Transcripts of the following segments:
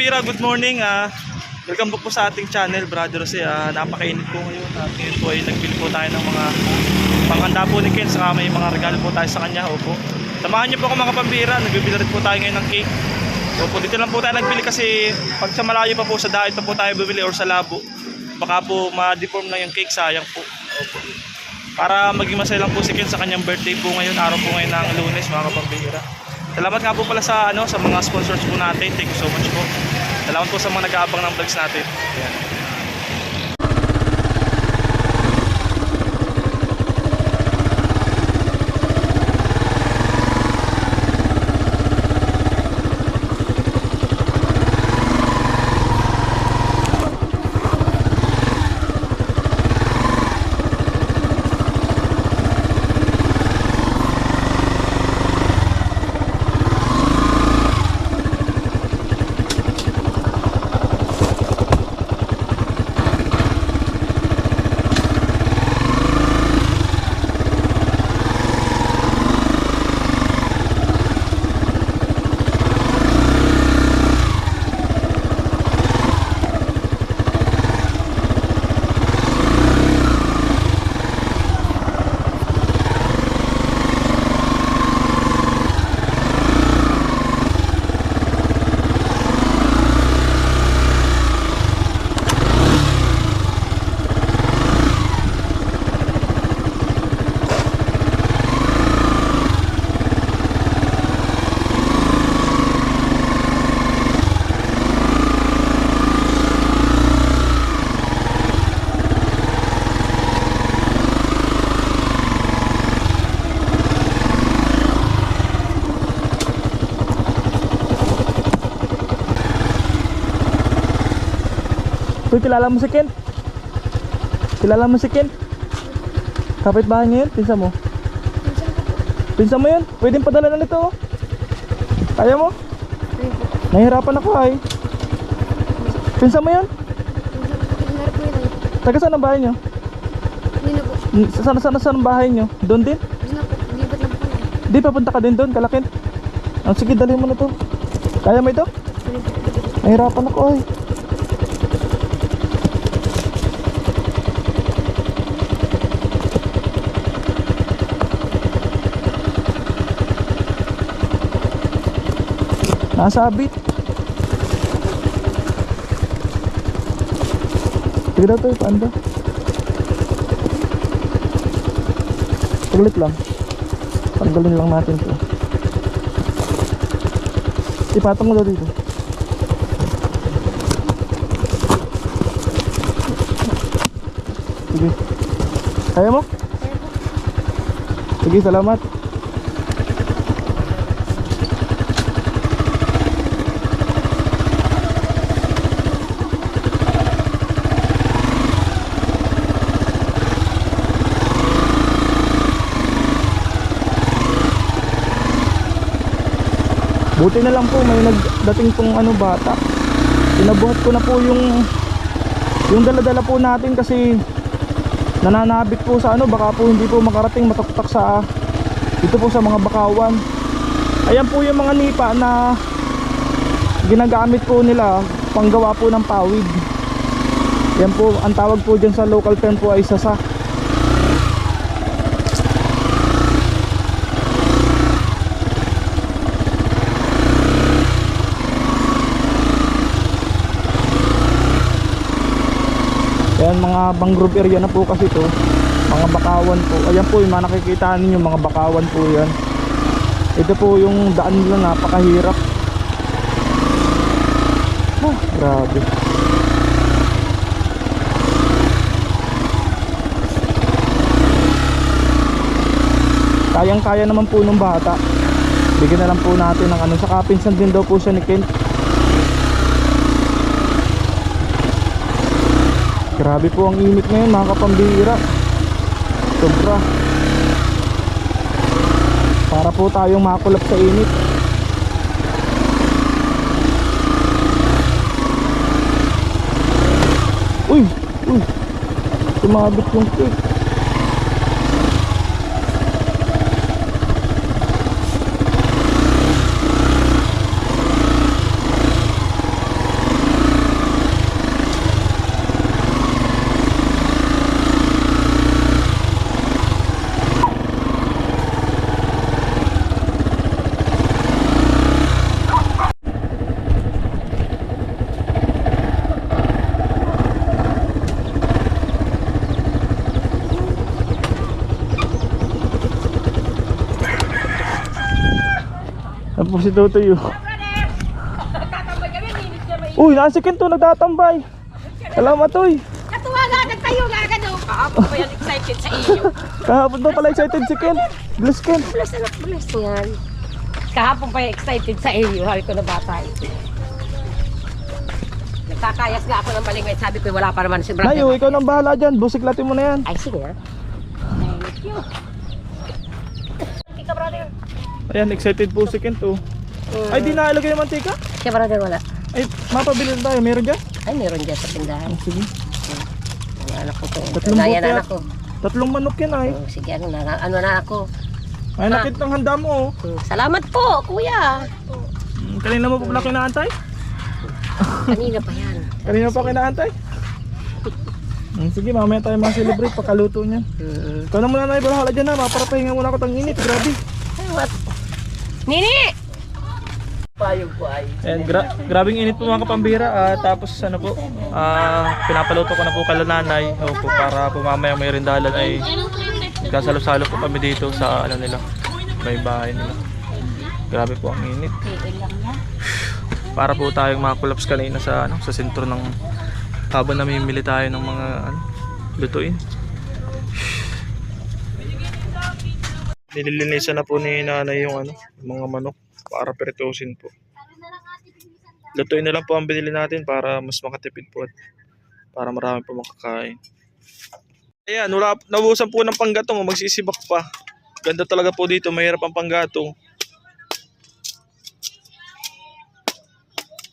kapambira, good morning. ah welcome po sa ating channel, brother. Kasi ah, napakainit po ngayon. At ngayon po ay nagbili po tayo ng mga panghanda po ni Ken. Saka may mga regalo po tayo sa kanya. Opo. Samahan niyo po ako mga kapambira. Nagbibili rin po tayo ngayon ng cake. Opo, dito lang po tayo nagbili kasi pag sa malayo pa po sa dahit pa po tayo bibili or sa labo, baka po ma-deform na yung cake, sayang po. Opo. Para maging masaya lang po si Ken sa kanyang birthday po ngayon, araw po ngayon ng lunes, mga kapambira. Salamat nga po pala sa ano sa mga sponsors po natin. Thank you so much po. Salamat po sa mga nag-aabang ng vlogs natin. Ayan. Kilala mo si Ken? Kilala mo si Ken? Kapit bahay niya? Pinsa mo? Pinsa mo yun? Pwedeng padala na nito oh. Kaya mo? Nahihirapan ako ay. Pinsa mo yun? Taga saan ang bahay niyo? Saan saan saan ang bahay niyo? Doon din? Di papunta ka din doon, kalakin. Ang sige, dali mo na to. Kaya mo ito? Nahihirapan ako ay. Nasabit. Daw to, paanda. Saglit lang. Tanggalin lang natin to. Ipatong mo dito. Sige. Kaya mo? Sige, salamat. Buti na lang po may nagdating pong ano bata. Pinabuhat ko na po yung yung dala-dala po natin kasi nananabik po sa ano baka po hindi po makarating mataktak sa dito po sa mga bakawan. Ayan po yung mga nipa na ginagamit po nila panggawa po ng pawid. Yan po ang tawag po dyan sa local term po ay sasa. Ayan mga mangrove area na po kasi to. Mga bakawan po. Ayan po yung mga nakikita ninyo mga bakawan po yan. Ito po yung daan nila napakahirap. Ah, Grabe. Kayang kaya naman po nung bata. Bigyan na lang po natin ng ano. Sa kapinsan din daw po siya ni Kent Grabe po ang init ngayon mga kapambira Sobra Para po tayong makulap sa init Uy! Uy! Tumabit yung cake Yan po si Tutoy. oh. Uy, nasa Kento, nagtatambay. Salamat, Uy. Natuwa nga, nagtayo nga ka no. Kahapon pa yan excited sa iyo. Kahapon daw pala excited si Ken. Bless Ken. Bless anak, bless yan. Kahapon pa yan excited sa iyo. Hari ko na bata. Nagkakayas nga ako ng balingay. Sabi ko wala pa naman si brother. Nayo, ikaw nang bahala dyan. Busiklatin mo na yan. Ay, sige. Thank you. Tika, brother. Ayan, excited po si Kento. Ay, di nailagay yung mantika? Siya, brother, wala. Ay, mapabili na tayo. Meron dyan? Ay, meron dyan sa tindahan. Sige. Ang anak ko to. Tatlong na anak ko. Tatlong manok yan ay. Oh, sige, ano na, ano na ako. Ay, nakit ng handa mo. oh. Hmm, Salamat po, kuya. Hmm, Kanina mo pa pala kinaantay? Kanina pa yan. Kanina pa kinaantay? Hmm, Sige, mamaya tayo mga-celebrate pagkaluto niya. Ikaw na muna na ibahala dyan ha. Maparapahinga muna ako tang init. Grabe. What? Nini! Payog ko ay. Ayan, gra grabing init po mga kapambira. Ah, tapos ano po, ah, pinapaluto ko na po kala nanay. Opo, para po mamaya may rindalan ay kasalo-salo po kami dito sa ano nila. May bahay nila. Grabe po ang init. Para po tayong mga collapse kanina sa ano, sa sentro ng habang namimili tayo ng mga ano, lutuin. Nililinisan na po ni nanay yung ano, mga manok para peritusin po. Lutuin na lang po ang binili natin para mas makatipid po at para marami po makakain. Ayan, wala, nabusan po ng panggatong, oh, magsisibak pa. Ganda talaga po dito, mahirap ang panggatong.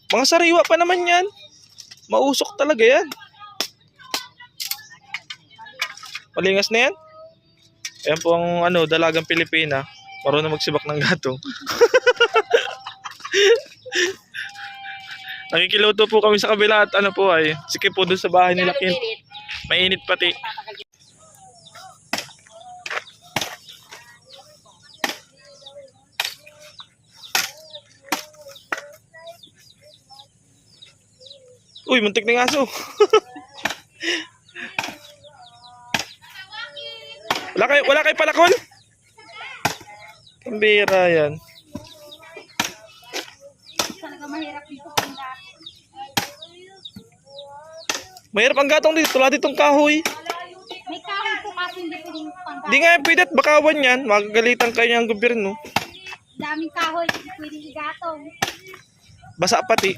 Mga sariwa pa naman yan. Mausok talaga yan. Malingas na yan. Ayan po ang ano, dalagang Pilipina. Marunong magsibak ng gatong. Nakikiluto po kami sa kabila at ano po ay, sige po doon sa bahay nila Kin. Mainit pati. Uy, muntik na aso. wala kay wala kay palakol? Pambira yan. Mahirap ang gatong dito, tulad itong kahoy. May kahoy po kasi hindi pwedeng pangka. Di nga pwede at bakawan yan, magagalitan kayo ng gobyerno. Daming kahoy, hindi pwedeng igatong. Basa pati.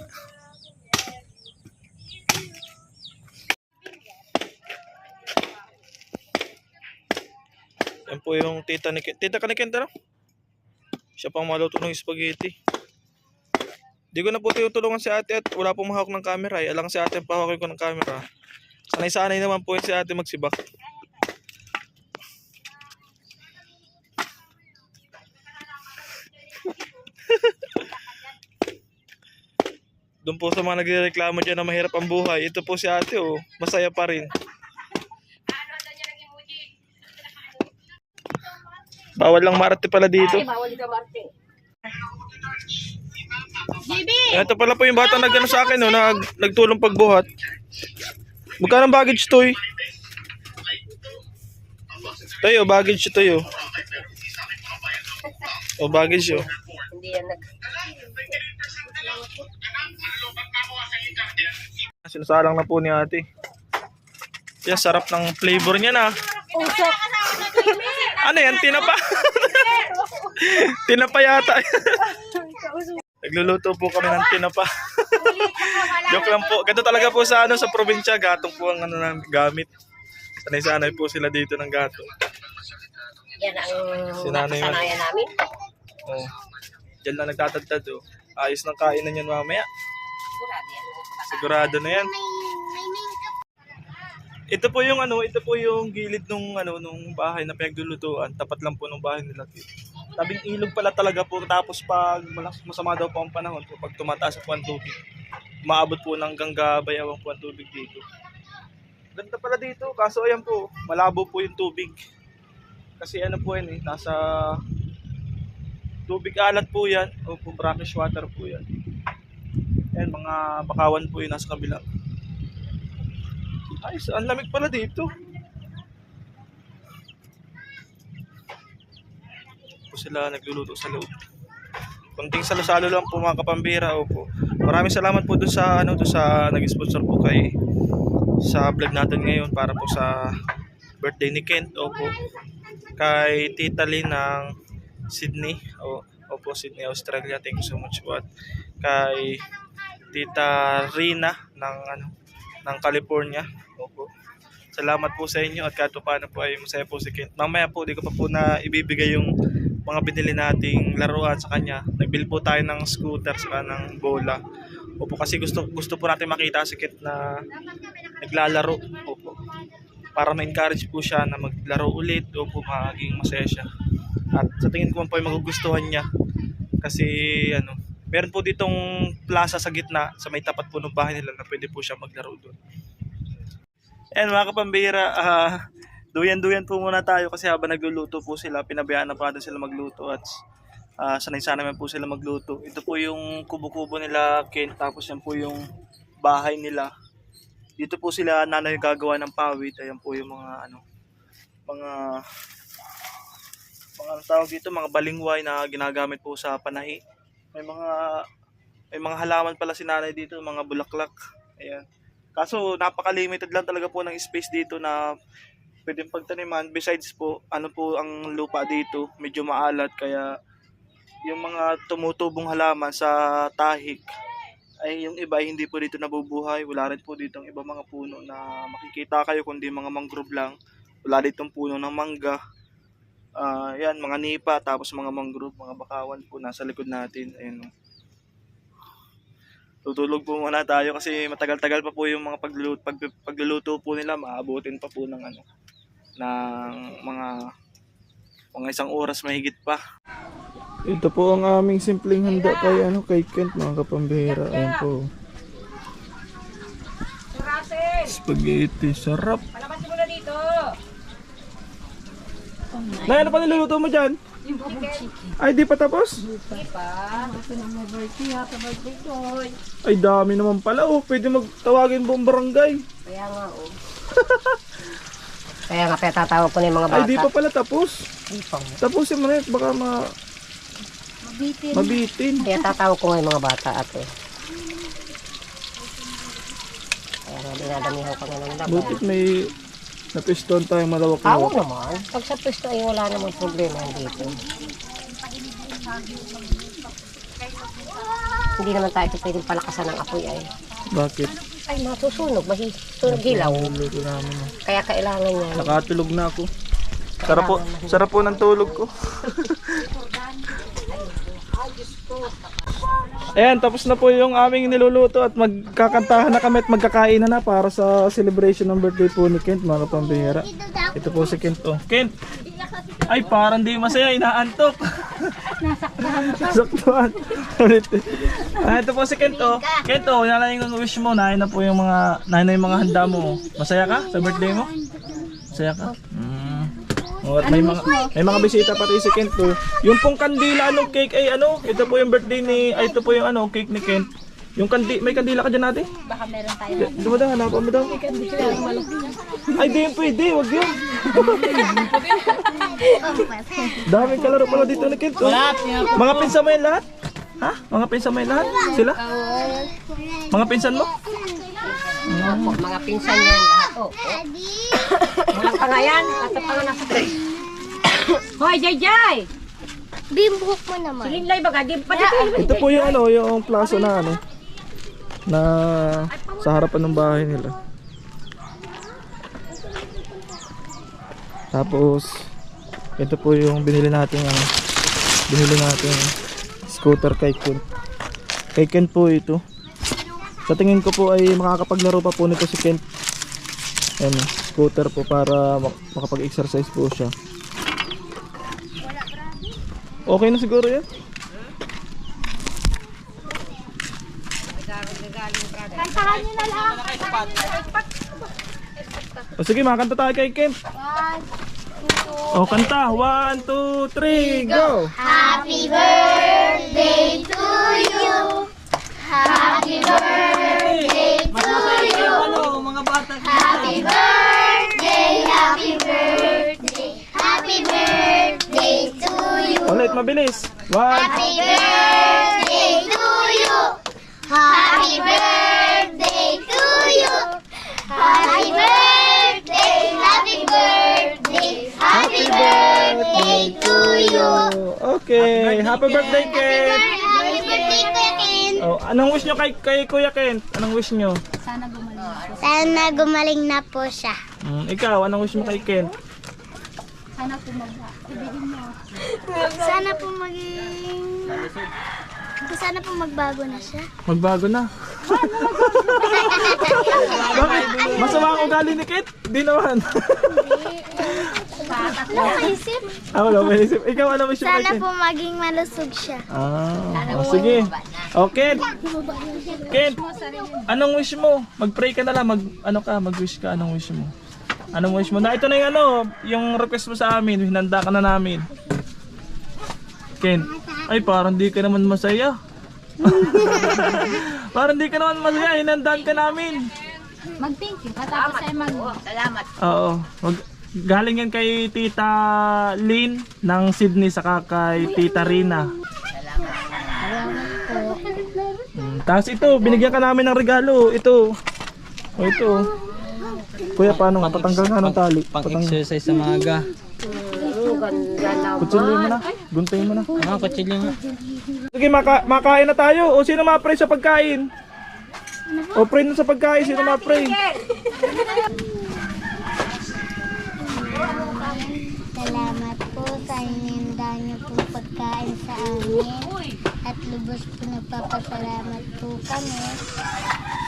Yan po yung tita ni Ken. Tita ka ni Ken, tara. Siya pang maluto ng spaghetti. Di ko na po tinutulungan si ate at wala pong mahawak ng camera. Eh. Alang si ate pahawakin ko ng camera. Sanay-sanay naman po si ate magsibak. Doon po sa mga nagrereklamo dyan na mahirap ang buhay, ito po si ate oh, masaya pa rin. Bawal lang marate pala dito. Ay, bawal dito, Martin. Ito pala po yung bata nagano sa akin no, nag, nagtulong pagbuhat. Magkano ang baggage toy? Tayo, baggage tayo. O baggage oh. Hindi yan nag... Sinasalang na po ni ate. Yan, sarap ng flavor niya na. Ano yan? Tinapa? tinapa yata. Nagluluto po kami ng tinapa. Joke lang po. Ganito talaga po sa ano sa probinsya, gatong po ang ano namin gamit. Sanay-sanay po sila dito ng gatong. Yan ang Sinanay nakasanayan namin. Oh. Diyan lang nagtatagtad oh. Ayos ng kainan yan mamaya. Sigurado yan. Sigurado na yan. Ito po yung ano, ito po yung gilid nung ano nung bahay na pinaglulutuan. Tapat lang po ng bahay nila. Tabing ilog pala talaga po tapos pag masama daw po ang panahon po pag tumataas po ang tubig. Maabot po ng hanggang gabayawang po ang tubig dito. Ganda pala dito kaso ayan po, malabo po yung tubig. Kasi ano po yan eh, nasa tubig alat po yan o po brackish water po yan. Ayan, mga bakawan po yung nasa kabila. Ayos, ang lamig pala dito. Po sila nagluluto sa loob. Kunting salo-salo lang po mga kapambira. Opo. Maraming salamat po doon sa ano doon sa nag-sponsor po kay sa vlog natin ngayon para po sa birthday ni Kent. Opo. Kay Tita Lynn ng Sydney. O, opo, Sydney, Australia. Thank you so much po. At kay Tita Rina ng ano ng California. Opo. Salamat po sa inyo at kahit pa paano po ay masaya po si Kent. Mamaya po, di ko pa po na ibibigay yung mga binili nating laruan sa kanya. Nagbili po tayo ng scooter sa ng bola. Opo, kasi gusto gusto po natin makita si Kent na naglalaro. Opo. Para ma-encourage po siya na maglaro ulit. Opo, maging masaya siya. At sa tingin ko po ay magugustuhan niya. Kasi ano, meron po ditong plaza sa gitna sa may tapat po ng bahay nila na pwede po siya maglaro doon. Ayan mga kapambira, ah, duyan-duyan po muna tayo kasi habang nagluluto po sila, pinabayaan na pa natin sila magluto at ah, sanay sana naman po sila magluto. Ito po yung kubo-kubo nila Ken, tapos yan po yung bahay nila. Dito po sila nanay gagawa ng pawid. Ayan po yung mga ano, mga mga tawag dito, mga balingway na ginagamit po sa panahi. May mga may mga halaman pala si nanay dito, mga bulaklak. Ayan. Kaso napaka-limited lang talaga po ng space dito na pwedeng pagtaniman. Besides po, ano po ang lupa dito, medyo maalat kaya yung mga tumutubong halaman sa tahik ay yung iba hindi po dito nabubuhay. Wala rin po dito iba mga puno na makikita kayo kundi mga mangrove lang. Wala ditong puno ng mangga. Ah, yan, mga nipa, tapos mga mangrove, mga bakawan po nasa likod natin. Ayun. Tutulog po muna tayo kasi matagal-tagal pa po yung mga pagluluto, pag, pagluluto po nila, maabutin pa po ng ano, ng mga mga isang oras mahigit pa. Ito po ang aming simpleng handa kay ano kay Kent mga kapambihira. Ayan po. Spaghetti, sarap. Palabas mo na dito! Nay, ano pa niluluto mo dyan? Yung bubong chicken. Ay, di pa tapos? Di pa? Ito na may birthday ha, birthday boy. Ay, dami naman pala. Oh, pwede magtawagin buong barangay. Kaya nga oh. Kaya nga kaya tatawag ko na yung mga Ay, bata. di pa pala tapos. Di pa. Tapusin mo na yun, baka ma Mabitin. mabitin. Kaya tatawag ko nga yung mga bata ate. Kaya nga dinadamihan ko na ng laban. Butit may napiston tayong malawak na Oo naman. Pag sa pwesto ay wala namang problema dito. Hindi naman tayo pwedeng palakasan ng apoy ay. Bakit? Ay, masusunog. Masusunog hilaw. Kaya kailangan yan. Nakatulog na ako. Sarap po, sarap po ng tulog ko. Ayan, tapos na po yung aming niluluto at magkakantahan na kami at magkakain na na para sa celebration ng birthday po ni Kent, mga pambihira. Ito po si Kent, oh. Kent! Ay, parang di masaya, inaantok. Nasaktuhan. Ulit. ah, ito po si Kent, oh. Kent, oh, yan na yung wish mo. Nahin na po yung mga, nahin na yung mga handa mo. Masaya ka sa birthday mo? Masaya ka? Mm. Oh, at may mga may mga bisita pati si Kent oh. Yung pong kandila anong cake ay ano? Ito po yung birthday ni ay ito po yung ano cake ni Kent. Yung kandi may kandila ka diyan natin? Baka meron tayo. Di ba daw hanapan mo daw? Ay di yun pwede, wag yun. Daming kalaro pala dito ni Kent. Oh. Mga pinsan mo yan lahat? Ha? Mga pinsan mo yan lahat? Sila? Mga pinsan mo? Opo, mga pinsan yan lahat. Oh, oh. Walang pa nga yan. At pa nga nasa Hoy, Jay Jay! Bimbuhok mo naman. Silinlay baga, di pa dito. Ito po yung ano, yung plaza na ano na sa harapan ng bahay nila. Tapos ito po yung binili natin ano, binili natin scooter kay Ken. Kay Ken po ito. Sa tingin ko po ay makakapaglaro pa po nito si Ken. Ayan, scooter po para mak- makapag-exercise po siya. Okay na siguro yan. Kantahan nyo na lang. Kantahan nyo na lang. O sige, makakanta tayo kay Ken. One, two, O kanta, 1, 2, 3, go! Happy birthday to you. Happy birthday to you. Mga bata? Happy birthday, happy birthday, happy birthday to you. Ulit, mabilis. One. Happy birthday to you. Happy birthday to you. Happy birthday, happy birthday, happy birthday to you. Okay, happy birthday, Ken. Happy birthday, Kuya Ken. Oh, anong wish nyo kay, kay Kuya Ken? Anong wish nyo? Sana gumaling na po siya. Mm, ikaw, anong wish mo kay Ken? Sana po maging... Sana po magbago na siya. Magbago na. Bakit? Masama ang ugali ni Ken? Di naman. Naisip. Ako lang, may isip. Ikaw, ano wish mo kay Sana po maging malusog siya. Ah, oh, sige. Okay. Ken, anong wish mo? Mag-pray ka na lang, mag ano ka, mag-wish ka, anong wish mo? Anong wish mo? Na ito na yung ano, yung request mo sa amin, hinanda ka na namin. Ken, ay parang di ka naman masaya. parang di ka naman masaya, hinandaan ka namin. Mag-thank you. Katapos ay mag... Oo. Wag, galing yan kay Tita Lynn ng Sydney saka kay Tita Rina. Mm, Tapos ito, binigyan ka namin ng regalo. Ito. O ito. Kuya, paano nga? Tatanggal nga ng tali. Patang... Exercise sa maga. Kutsilyo mo na. Guntay mo na. Mga kutsilyo nga. Sige, maka makain na tayo. O sino ma-pray sa pagkain? O pray na sa pagkain. Sino ma-pray? Salamat po sa ininda niyo po pagkain sa amin. At lubos po nagpapasalamat po kami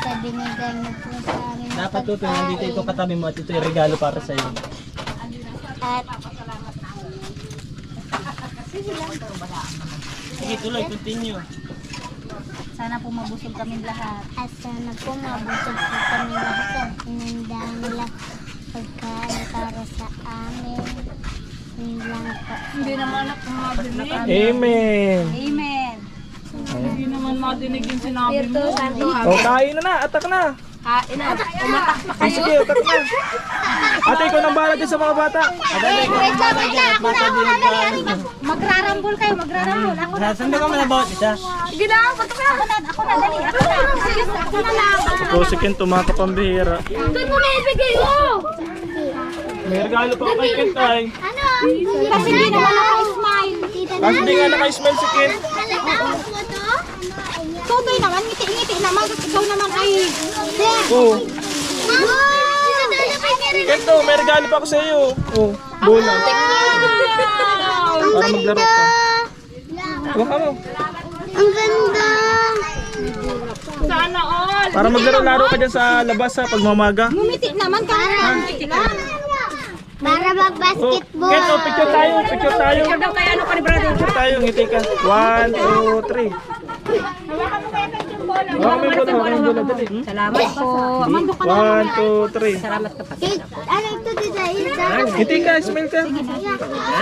sa binigay niyo po sa amin Dapat to, pagkain. nandito ito katabi mo at ito yung regalo para sa iyo. At Sige, tuloy, continue. sana po mabusog kami lahat. At sana po mabusog po kami lahat sa ininda nila pagkain para sa amin. Yun lang po. Hindi naman ako madinig. Amen. Amen. Hindi naman madinig yung sinabi mo. O kain na na. Atak na. Kain na. Umatak pa O, sige, atak na. Ate, ikaw nang bahala dyan sa mga bata. Wait lang, wait lang. Ako na, ako na. Magrarambol kayo, magrarambol. Ako na. Saan ka man about isa? Sige na, patok na. Ako na, ako na, dali. Ako na. Sige, ako na lang. O, sige, tumakapambihira. Doon mo na ibigay mo. May regalo pa ako kay Kent ay. Ano? Kasi hindi naman naka-smile. Kasi hindi nga naka-smile si Kent. Tutoy naman, ngiti-ngiti naman. Ikaw naman ay... Oo. Oh, may regalo pa ako sa iyo. Oh, bola. Para maglaro ka. Mo. Ang ganda! Sana all. Para maglaro-laro ka dyan sa labas sa pagmamaga. Ngumiti naman ka. Lang. Para mag-basketball. Oh, picture tayo, picture tayo. Daw ano ka ni brother? Picture tayo, ngiti ka. One, two, three. Hawakan mo yung bola, hawakan mo yung bola, dali. Hmm? Salamat po. One, two, three. Salamat ka pa. Cake. Ano ito, Isa? Ngiti ka, smile ka.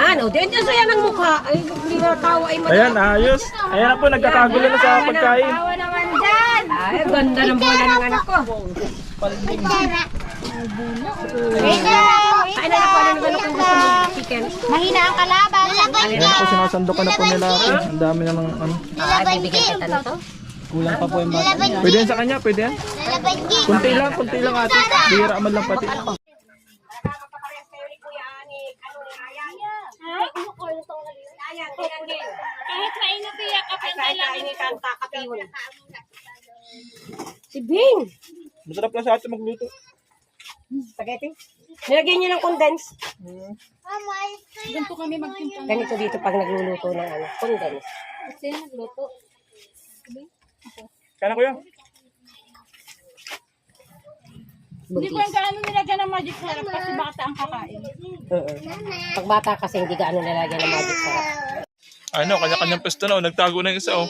Ano, din yung saya ng mukha. Ay, hindi na tao ay mata. Ayan, ayos. Ayan na po, nagkakagulo na sa pagkain. naman dyan! Ay, ganda ng bola ng anak ko. Tara. Kain na ako ano ng anak kong gusto ng chicken. Mahina ang kalaban. Ayan po, sinasandok na po nila. Ang dami na ng ano. Ay, bibigyan kita na to. Kulang pa po yung bata. Lalaban Pwede yan sa kanya, pwede yan. Kunti lang, kunti lang ate. Bihira man lang pati. Kahit. Si Bing. Masarap lang sa atin magluto. Spaghetti. Nilagyan niyo ng condense. Ito Ganito kami magtimpang. Ganito dito pag nagluluto ng ano, condense. Sino nagluto? Kana kuya. Hindi ko yung gaano nilagyan ng magic syrup kasi bata ang kakain. Oo. Pag bata kasi hindi gaano nilagyan ng magic sarap. Ano, kanya-kanyang pesto na. oh. Nagtago na yung isa oh.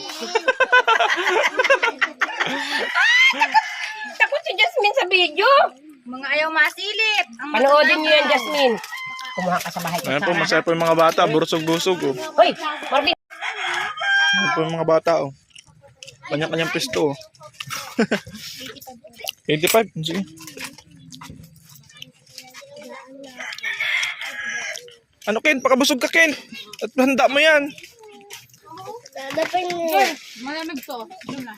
Takot si Jasmine sa video. Mga ayaw masilip. Ang Panoodin niyo yan, Jasmine. Kumuha ka sa bahay. Ayan po, masaya po yung mga bata. Burusog-busog oh. Hoy, Marvin. Ayan po yung mga bata oh. Kanya-kanyang pesto oh. 85, sige. Ano Ken, pakabusog ka Ken. At handa mo yan. Dadapin niya. Malamig to. Yun na.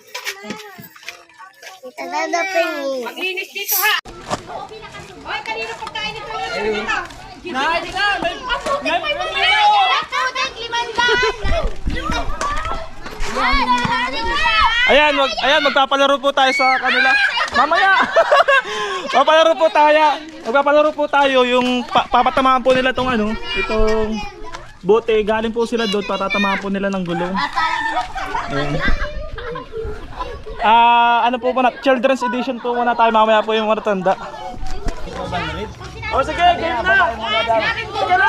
Dadapin niya. Linis dito ha. Hoy, kanino pagkain ito? Dito. Na, di ka. May may Ayan, mag, ayan, magpapalaro po tayo sa kanila. Mamaya! Papalaro po tayo. Magpapalaro po tayo yung pa, papatamaan po nila tong ano, itong bote. Galing po sila doon, patatamaan po nila ng gulong. Ayan. Ah, ano po muna, children's edition po muna tayo mamaya po yung mga tanda. O sige, game na! Sige na!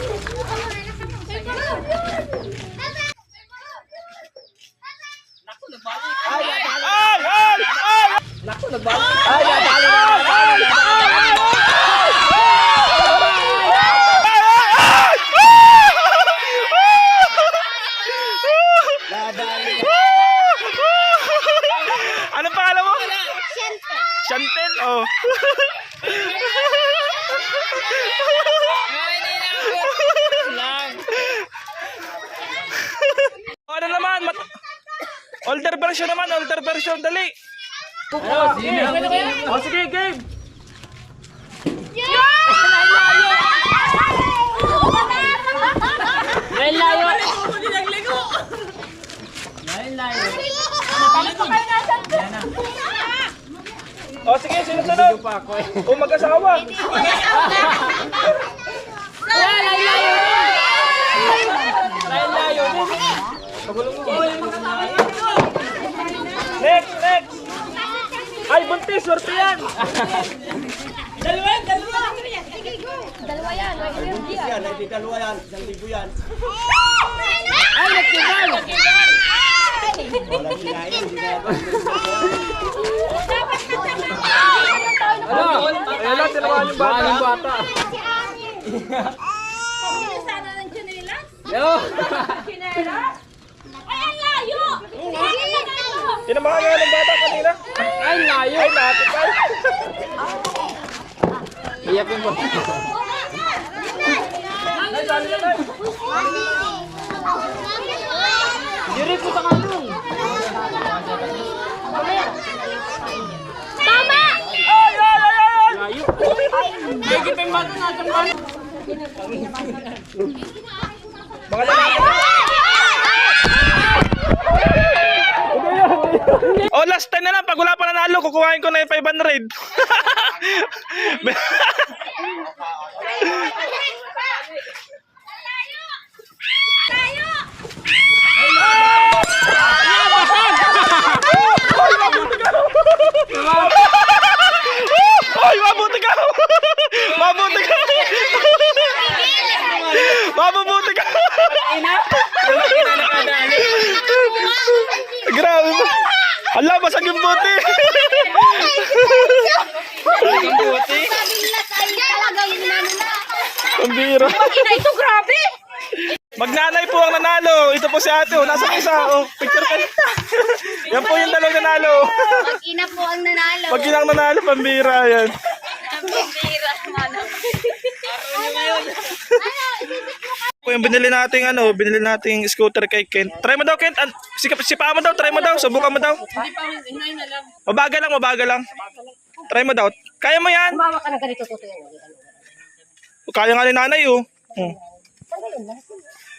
Ay, ay, ay! Naku, nagbalik. Ay, nadali na. Ay, ay, Ano pangalan mo? Chantel. Oh. ano naman? Mat- older version naman, older version. Dali. Oh, sige, game. Oh, sige, sunod-sunod. Kung mag-asawa. Next, next. Ay, buntis, swerte yan. Ayun lang, tinamaan yung bata. Sana ng chinelas? Chinelas? Ay, ang layo! Tinamaan nga ng bata kanina. Ay, layo. Ay, natipay. Ay, dali na lang. Diri ko sa kalong. Tama! Ay, ay, ay, ay. Layo. Pa yung bata natin pa. Mga lalaki. Oh, last time na lang. Pag wala pa nanalo, kukuhain ko na yung 500. Ay, mabuti ka! Mabuti ka! Mabubuti ka! Grabe Ala, basag yung buti. Basag yung buti. Talaga yung nano na. Ang bira. Ina, ito grabe! Magnanay po ang nanalo. Ito po si ate. Oh. Nasa isa. Oh, picture ka. Yan po yung dalawang nanalo. Mag-ina po ang nanalo. Pag ginang nanalo, pambira yan. po yung binili nating ano, binili nating scooter kay Kent. Try mo daw Kent. An sikap sipa mo daw, try mo daw, subukan mo daw. Hindi pa, hinay na lang. Mabagal lang, mabagal lang. Try mo daw. Kaya mo yan. Tumawa ka ng ganito, tuto yan. Kaya nga ni nanay oh. Hmm.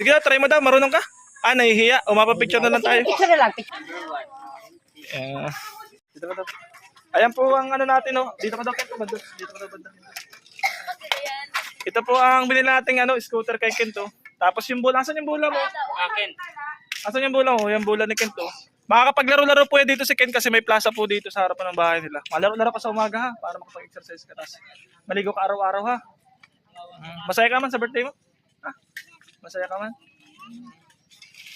Sige daw, try mo daw, marunong ka. Ah, nahihiya. O, mapapicture na lang tayo. Picture na lang, picture. Yeah. Dito ka daw. Ayan po ang ano natin, oh. Dito ka daw, Kent. Banda. Dito ka daw, banda. Ito po ang binili nating ano, scooter kay Kent, oh. Tapos yung bola, asan yung bola mo? Akin. Asan yung bola mo? Yung bola ni Kent, oh. Makakapaglaro-laro po yan dito si Kent kasi may plaza po dito sa harapan ng bahay nila. Malaro-laro ka sa umaga ha, para makapag-exercise ka. Tapos maligo ka araw-araw ha. Mm, Masaya ka man sa birthday mo? Ah, masaya ka man?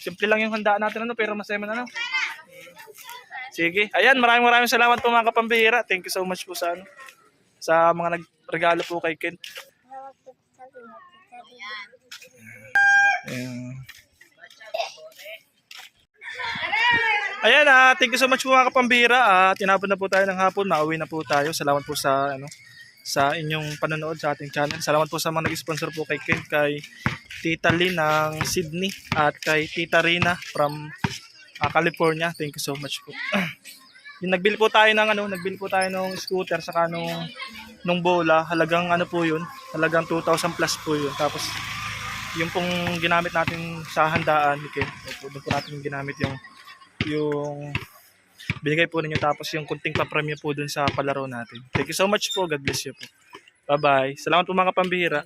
Simple lang yung handaan natin ano, pero masaya man ano. Sige. Ayan, maraming maraming salamat po mga kapambihira. Thank you so much po sa ano, sa mga nagregalo po kay Ken. Ayan. Ayan, ah, thank you so much po mga kapambira. Ah, tinapon na po tayo ng hapon, mauwi na po tayo. Salamat po sa ano sa inyong panonood sa ating channel. Salamat po sa mga nag-sponsor po kay Ken, kay Tita Lynn ng Sydney at kay Tita Rina from ah, California. Thank you so much po. yung nagbili po tayo ng ano, nagbili po tayo ng scooter saka nung nung bola, halagang ano po 'yun, halagang 2,000 plus po 'yun. Tapos yung pong ginamit natin sa handaan Ken, ito, doon po natin ginamit yung yung binigay po ninyo tapos yung kunting papremyo po dun sa palaro natin. Thank you so much po. God bless you po. Bye-bye. Salamat po mga pambihira.